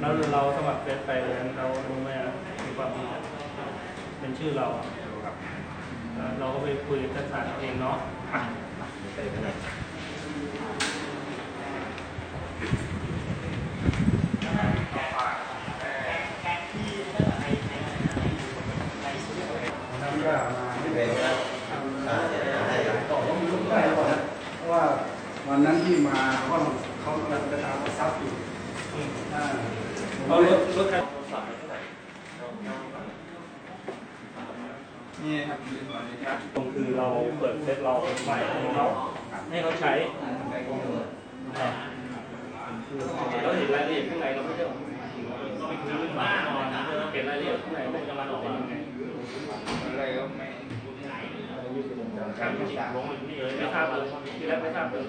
แล้วเราสมัครเฟซไปเรารู้ไหมอะมีความผิดอะเป็นชื่อเราอะแล้วเราก็ไปคุยกับศาลเองเนาะที่ว่ามาไม่ได้ต่อต้องลุกได้ก่อนนะเพราะว่าวันนั้นที่มาเขาเขากำลังจะตามซับอยู่อ่า เอารถรถคันนี่ครับตรงคือเราเปิดเฟซเราใหม่ให้เขาให้เขาใช้เราเห็นรายละเอียดข้างในเราไม่ได้เราไปคุยเรื่องหมาก่อนเห็นรายละเอียดข้างในมันจะมาออกมาไงอะไรก็ไม่ครับลงอยู่นี่เลยไม่ทราบเลยที่แรกไม่ทราบเลย